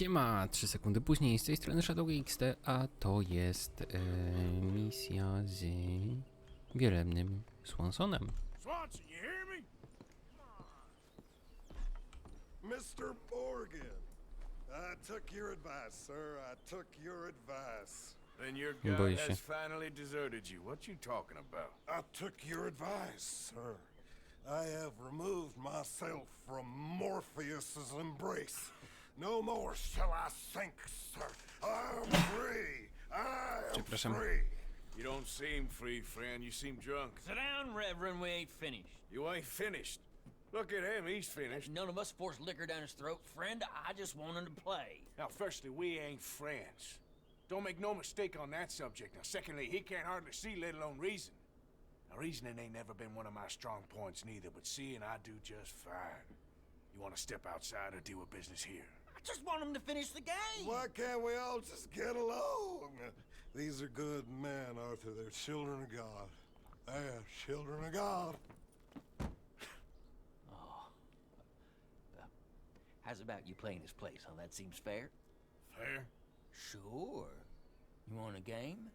Siema, 3 sekundy później z tej strony Shadow XT, a to jest e, misja z wielebnym Swansonem. Swanson, you hear me? Mr. Morgan, I took your advice, sir. I took your advice. Then your Boję się. has finally deserted you. What you talking about? I took your advice, sir. I have removed myself from Morpheus's embrace. No more shall I sink, sir. I am free. I am free. You don't seem free, friend. You seem drunk. Sit down, Reverend. We ain't finished. You ain't finished. Look at him. He's finished. None of us forced liquor down his throat, friend. I just want him to play. Now, firstly, we ain't friends. Don't make no mistake on that subject. Now, secondly, he can't hardly see, let alone reason. Now, reasoning ain't never been one of my strong points neither, but seeing I do just fine. You want to step outside or deal with business here? I just want him to finish the game. Why can't we all just get along? These are good men, Arthur. They're children of God. They're children of God. Oh. How's about you playing this place, huh? That seems fair? Fair? Sure. You want a game?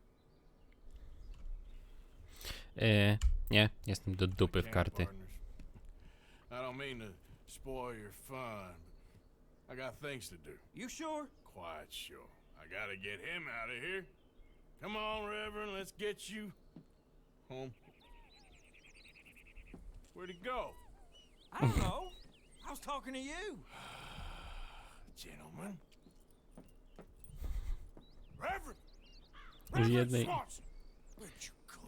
E, nie, jestem do dupy w Can't, karty. I don't mean to spoil your fun, but I got things to do. You sure? Quite sure. I gotta get him out of here. Come on, Reverend, let's get you home. Where'd he go? I don't know. I was talking to you. Gentlemen. Reverend! Reverend jednej, Where'd you go?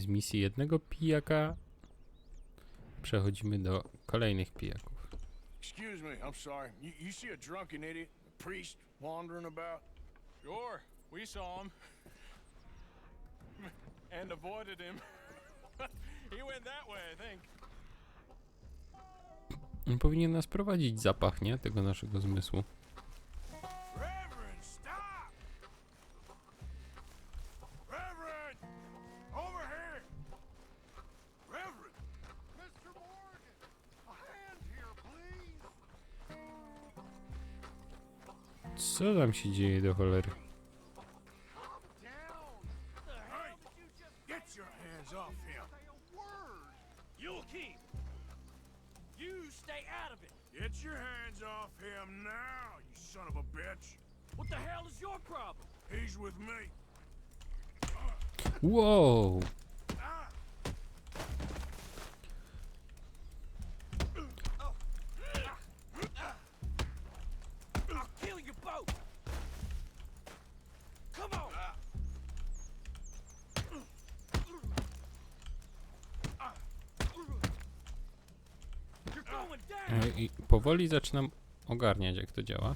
z misji jednego pijaka przechodzimy do kolejnych pijaków. Excuse me, I'm sorry. You, you see a drunken idiot, a priest wandering about? Sure, we saw him. and avoided him. he went that way, I think. On powinien nas prowadzić zapach, nie? Tego naszego zmysłu. Tam się dzieje do cholery? Get your hands off him! Now, you son of a bitch! What the hell is your problem? He's with me. Wow! E, I powoli zaczynam ogarniać, jak to działa.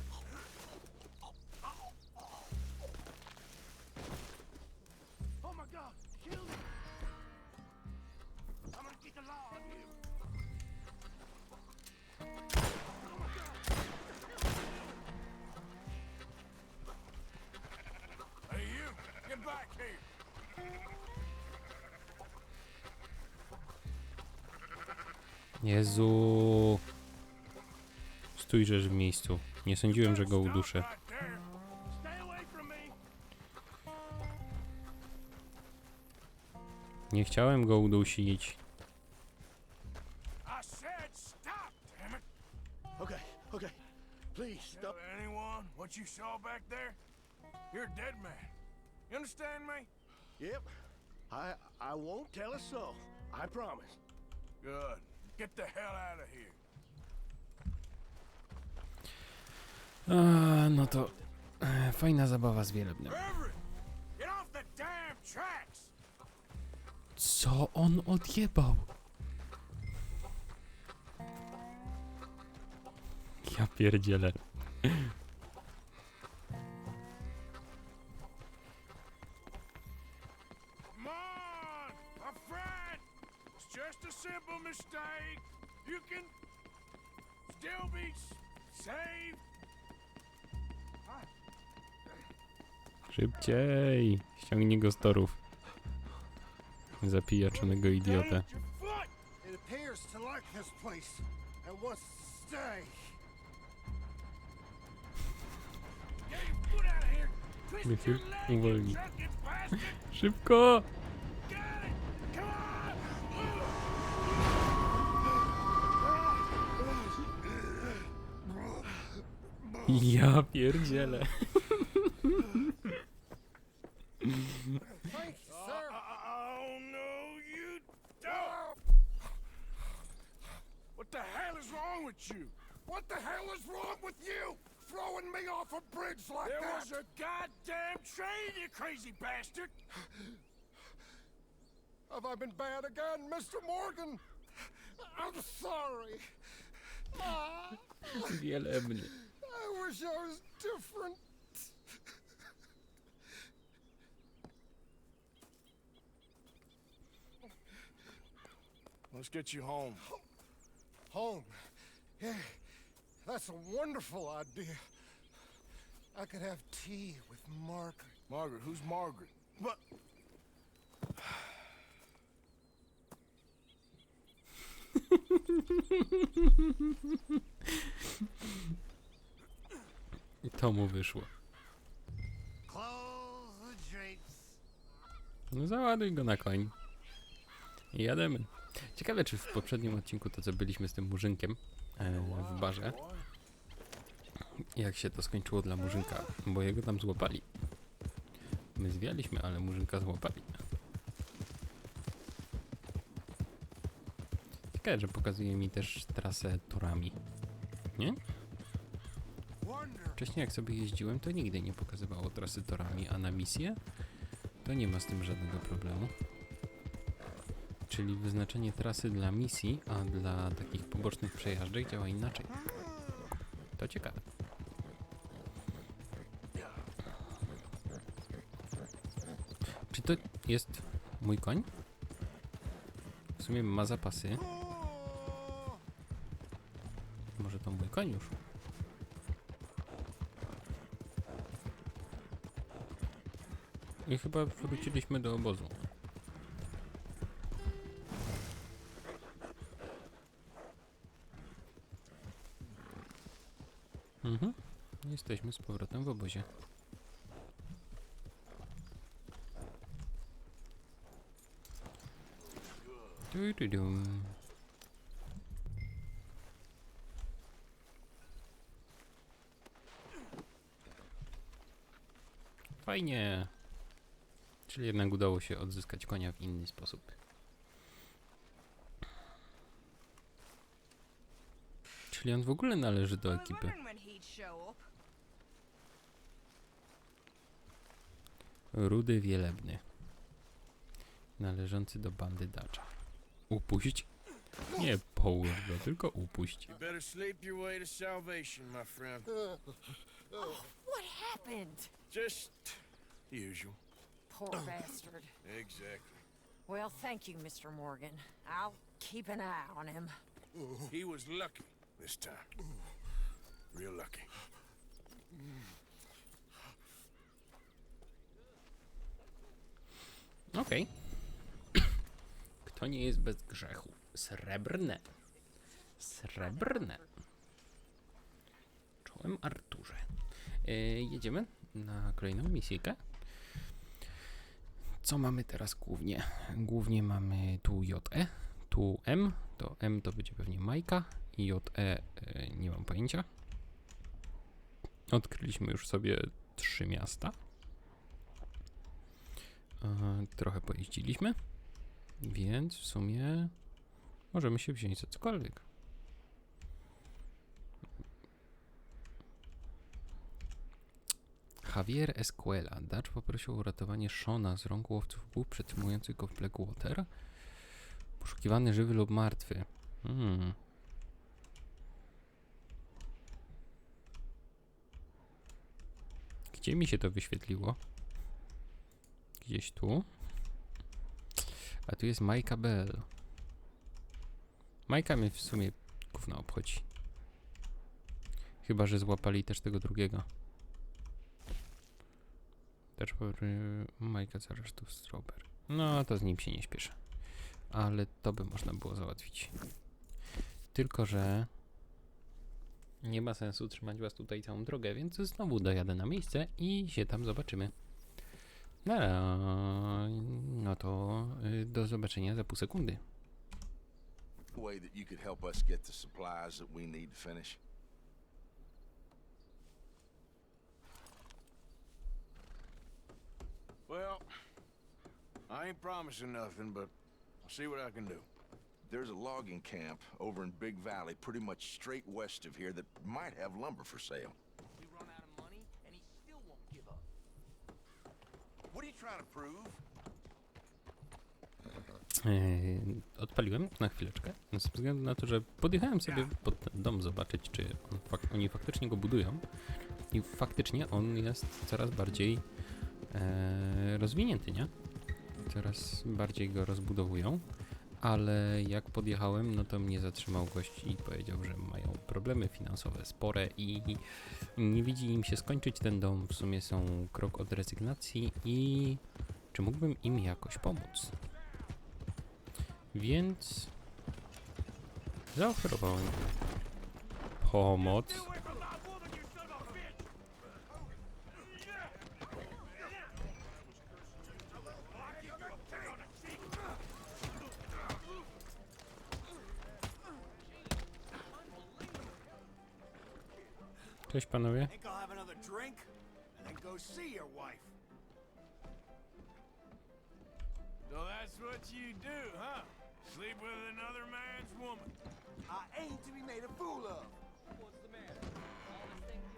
Jezu! Stójrzesz w miejscu. Nie sądziłem, że go uduszę. Nie chciałem go udusić. Stop, damn it! Okay, okay. Please Tell stop. anyone what you saw back there? You're a dead man. You understand me? Yep. I I won't tell a soul. I promise. Good. Get the hell out of here. A, no to e, fajna zabawa z tracks! Co on odjebał? Ja pierdzielę. You can still be saved. Szybciej! Ściągnij go z torów. Zapijaczonego idiotę. Niech się uwolni. Szybko! Ja pierdzielę. What the hell is wrong with you? What the hell is wrong with you? Throwing me off a bridge like There that? was a goddamn train, you crazy bastard! Have I been bad again, Mr. Morgan? I'm sorry. Ah, Wielebny. I wish I was different. Let's get you home. Home. Yeah, that's a wonderful idea. I could have tea with Margaret. Margaret, who's Margaret? What? I to mu wyszło. Close the drapes. No załaduj go na koń. I jademy. Ciekawe, czy w poprzednim odcinku to, co byliśmy z tym murzynkiem e, w barze, jak się to skończyło dla murzynka, bo jego tam złapali. My zwialiśmy, ale murzynka złapali. Ciekawe, że pokazuje mi też trasę torami. Nie? Wcześniej jak sobie jeździłem, to nigdy nie pokazywało trasy torami, a na misję to nie ma z tym żadnego problemu. Czyli wyznaczenie trasy dla misji, a dla takich pobocznych przejażdżek działa inaczej. To ciekawe. Czy to jest mój koń? W sumie ma zapasy. Może to mój koń już? I chyba wróciliśmy do obozu. Jesteśmy z powrotem w obozie. Du-du-dum. Fajnie. Czyli jednak udało się odzyskać konia w inny sposób. Czyli on w ogóle należy do ekipy. Rudy Wielebny. Należący do bandy Dacza. Upuść? Nie połóż go, tylko upuść. You better sleep your way to salvation, my friend. What happened? Just the usual. Poor bastard. Exactly. Well, thank you, Mr. Morgan. I'll keep an eye on him. He was lucky this time. Real lucky. Okej. Kto nie jest bez grzechu? Srebrne. Srebrne. Czołem Arturze. E, jedziemy na kolejną misjkę. Co mamy teraz głównie? Głównie mamy tu JE, tu M. To M to będzie pewnie Majka. I JE e, nie mam pojęcia. Odkryliśmy już sobie trzy miasta. Trochę pojeździliśmy, więc w sumie możemy się wziąć za cokolwiek. Javier Escuela. Dacz poprosił o uratowanie Shona z rąk łowców bób przetrzymujących go w Blackwater. Poszukiwany żywy lub martwy. Hmm. Gdzie mi się to wyświetliło? Gdzieś tu. A tu jest Majka Bell. Majka mnie w sumie gówno obchodzi. Chyba, że złapali też tego drugiego. Też Majka z aresztów Strawberry. No, to z nim się nie śpieszę. Ale to by można było załatwić. Tylko, że Nie ma sensu trzymać was tutaj całą drogę, więc znowu dojadę na miejsce i się tam zobaczymy. Nara. No to y, do zobaczenia za pół sekundy. way that you could help us get the supplies that we need to finish? Well, I ain't promising nothing, but I'll see what I can do. There's a logging camp over in Big Valley, pretty much straight west of here, that might have lumber for sale. We run out of money, and he still won't give up. What are you trying to prove? Yy, odpaliłem na chwileczkę, ze względu na to, że podjechałem sobie pod ten dom zobaczyć, czy on fak oni faktycznie go budują. I faktycznie on jest coraz bardziej e, rozwinięty, nie? Coraz bardziej go rozbudowują. Ale jak podjechałem, no to mnie zatrzymał gość i powiedział, że mają problemy finansowe spore i nie widzi im się skończyć ten dom. W sumie są krok od rezygnacji i czy mógłbym im jakoś pomóc? Więc zaoferowałem pomoc. Your wife. So that's what you do, huh? Sleep with another man's woman. I aim to be made a fool of.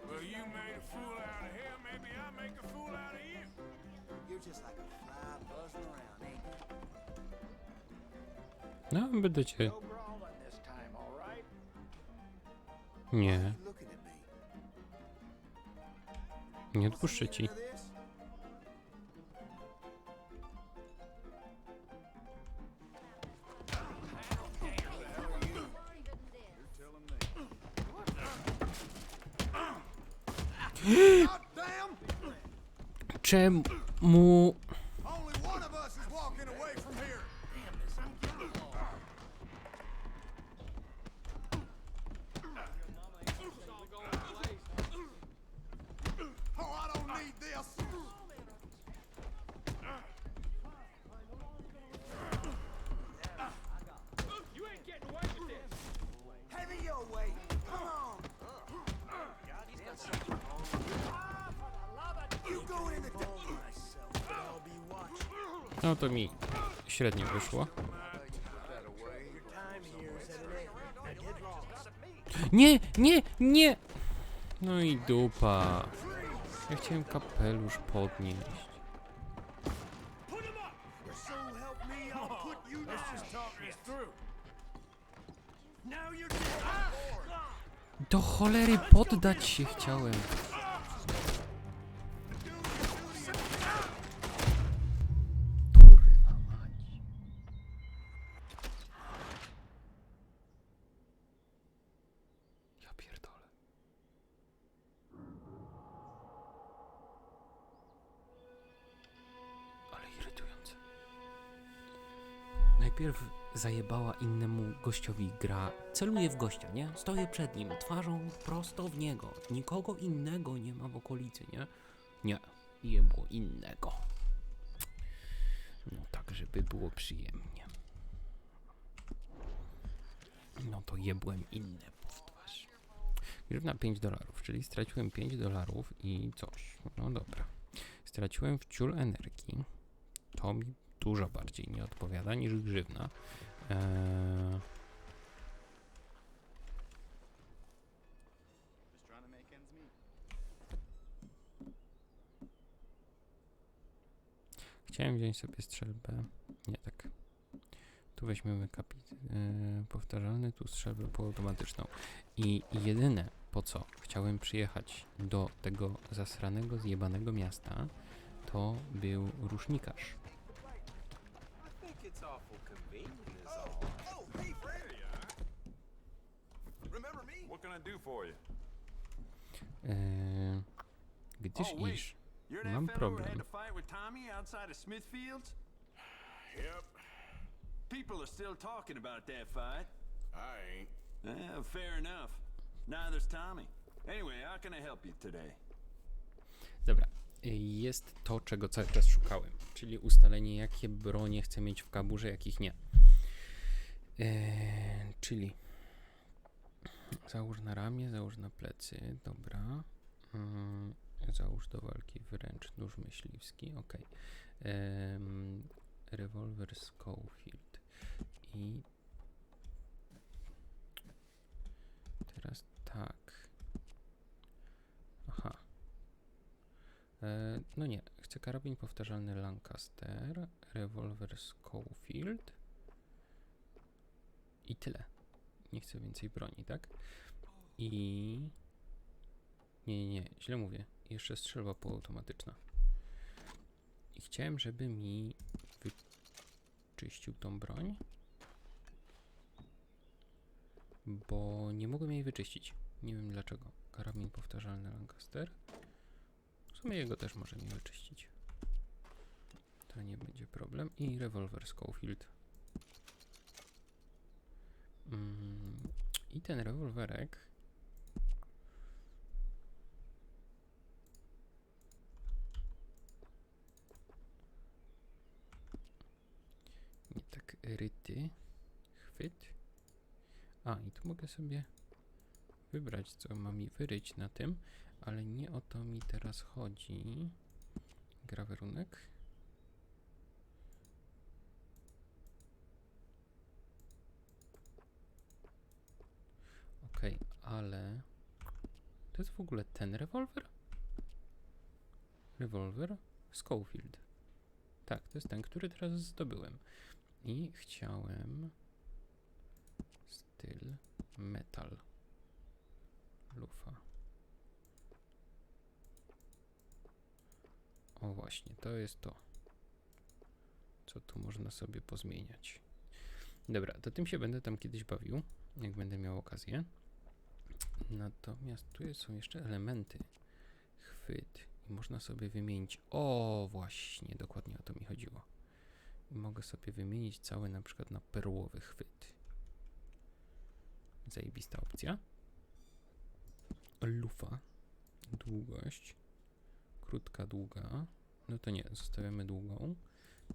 Well, you made a fool out of him, maybe I make a fool out of you. You're just like a fly buzzing around, ain't you? No, będę cię. Nie, нет пушети. No to mi średnio wyszło. Nie, nie, nie! No i dupa. Ja chciałem kapelusz podnieść. Do cholery poddać się chciałem. Zajebała innemu gościowi gra. Celuję w gościa, nie? Stoję przed nim, twarzą prosto w niego. Nikogo innego nie ma w okolicy, nie? Nie. Jebło innego. No tak, żeby było przyjemnie. No to jebłem inne w twarz. Grzywna 5 dolarów, czyli straciłem 5 dolarów i coś. No dobra. Straciłem w ciul energii. To mi dużo bardziej nie odpowiada niż grzywna. Eee, Chciałem wziąć sobie strzelbę. Nie tak. Tu weźmiemy kapit e, powtarzalny, tu strzelbę półautomatyczną. I jedyne po co chciałem przyjechać do tego zasranego, zjebanego miasta, to był rusznikarz. Oh, hey, Fred. Remember me? What can I do for you? Eee, gdyż Oh, wait. iż mam problem. to fight with Tommy outside of Smithfields? Yep, People are still talking about that fight. I ain't. Fair enough. Neither's Tommy. Anyway, how can I help you today? Dobra. Jest to, czego cały czas szukałem, czyli ustalenie, jakie bronie chcę mieć w kaburze, jakich nie. Eee, czyli załóż na ramię, załóż na plecy, dobra. Mm, załóż do walki wręcz nóż myśliwski, ok. Em, rewolwer Schofield i teraz tak. Aha. E, no nie, chcę karabin powtarzalny Lancaster, rewolwer Schofield i tyle. Nie chcę więcej broni, tak? I... Nie, nie, nie, źle mówię. Jeszcze strzelba półautomatyczna. I chciałem, żeby mi wyczyścił tą broń. Bo nie mogłem jej wyczyścić. Nie wiem dlaczego. Karabin powtarzalny Lancaster. W sumie jego też może mi wyczyścić. To nie będzie problem. I rewolwer Schofield. Mm, I ten rewolwerek. Nie tak ryty. Chwyt. A, i tu mogę sobie wybrać, co ma mi wyryć na tym, ale nie o to mi teraz chodzi. Grawerunek. Okej, ale to jest w ogóle ten rewolwer? Rewolwer Schofield. Tak, to jest ten, który teraz zdobyłem. I chciałem styl metal. Lufa. O właśnie, to jest to. Co tu można sobie pozmieniać. Dobra, to tym się będę tam kiedyś bawił, jak będę miał okazję. Natomiast tu są jeszcze elementy. Chwyt. I można sobie wymienić. O, właśnie, dokładnie o to mi chodziło. I mogę sobie wymienić cały na przykład na perłowy chwyt. Zajebista opcja. Lufa. Długość. Krótka, długa. No to nie, zostawiamy długą.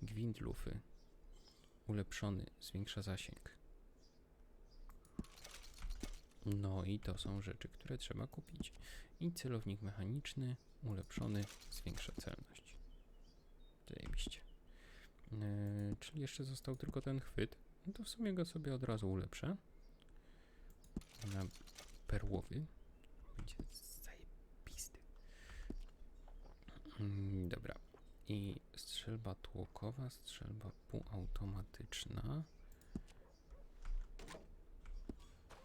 Gwint lufy. Ulepszony, zwiększa zasięg. No i to są rzeczy, które trzeba kupić. I celownik mechaniczny, ulepszony, zwiększa celność. Zajebiście. Yy, czyli jeszcze został tylko ten chwyt. No to w sumie go sobie od razu ulepszę. Na perłowy. Będzie zajebisty. Mm, dobra. I strzelba tłokowa, strzelba półautomatyczna.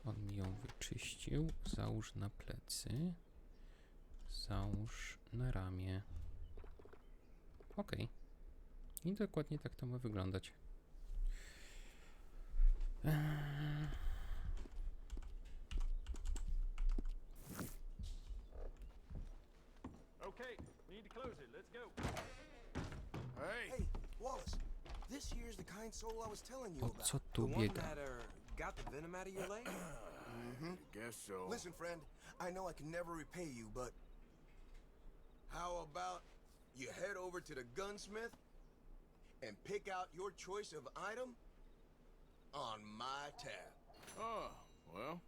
On mi ją wyczyścił. Załóż na plecy. Załóż na ramię. Ok. I dokładnie tak to ma wyglądać. Eee, Okay, need to close it. Let's go. Hey, Hey, Wallace, this here's the kind soul I was telling you O about. co the tu biega? That got the venom out of your leg? Mm-hmm. guess so. Listen, friend, I know I can never repay you, but how about you head over to the gunsmith and pick out your choice of item on my tab? Oh, well,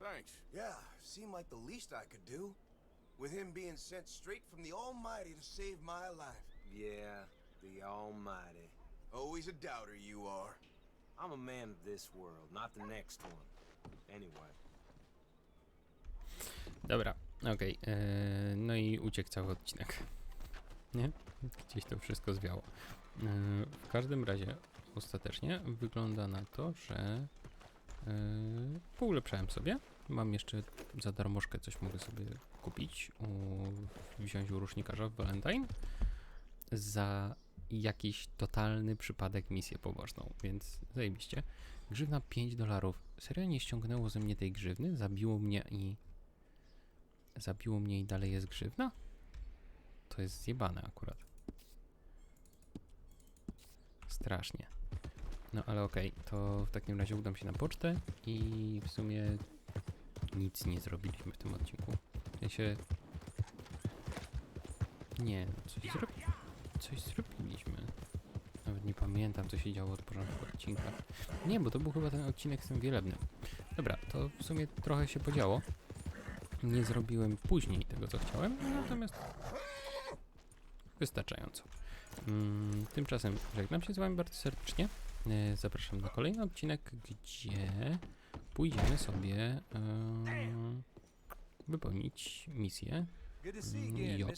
thanks. Yeah, seemed like the least I could do. With him being sent straight from the Almighty to save my life. Yeah, the Almighty. Always a doubter you are. I'm a man of this world, not the next one. Anyway. Dobra, okej. eee, No i uciekł cały odcinek. Nie? Gdzieś to wszystko zwiało. Eee, w każdym razie, ostatecznie wygląda na to, że eee, poulepszałem sobie. Mam jeszcze za darmożkę coś mogę sobie kupić, u, wziąć u rusznikarza w Valentine za jakiś totalny przypadek misję poboczną, więc zajebiście. Grzywna 5 dolarów. Serio nie ściągnęło ze mnie tej grzywny? Zabiło mnie i Zabiło mnie i dalej jest grzywna? To jest zjebane akurat. Strasznie. No ale okej, to w takim razie udam się na pocztę i w sumie nic nie zrobiliśmy w tym odcinku. Ja się... Nie, coś, zro... coś zrobiliśmy. Nawet nie pamiętam, co się działo od początku odcinka. Nie, bo to był chyba ten odcinek z tym wielebnym. Dobra, to w sumie trochę się podziało. Nie zrobiłem później tego, co chciałem, natomiast wystarczająco. Mm, tymczasem żegnam się z Wami bardzo serdecznie. E, Zapraszam na kolejny odcinek, gdzie pójdziemy sobie e, wypełnić misję.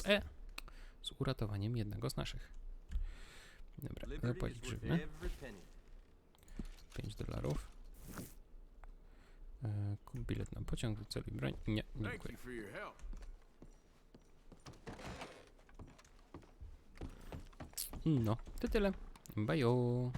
JE z uratowaniem jednego z naszych. Dobra, zapłacić grzywny. every penny. 5 dolarów. E, kup bilet na pociąg do celu broń. Nie, dziękuję. No, to tyle. Bajo.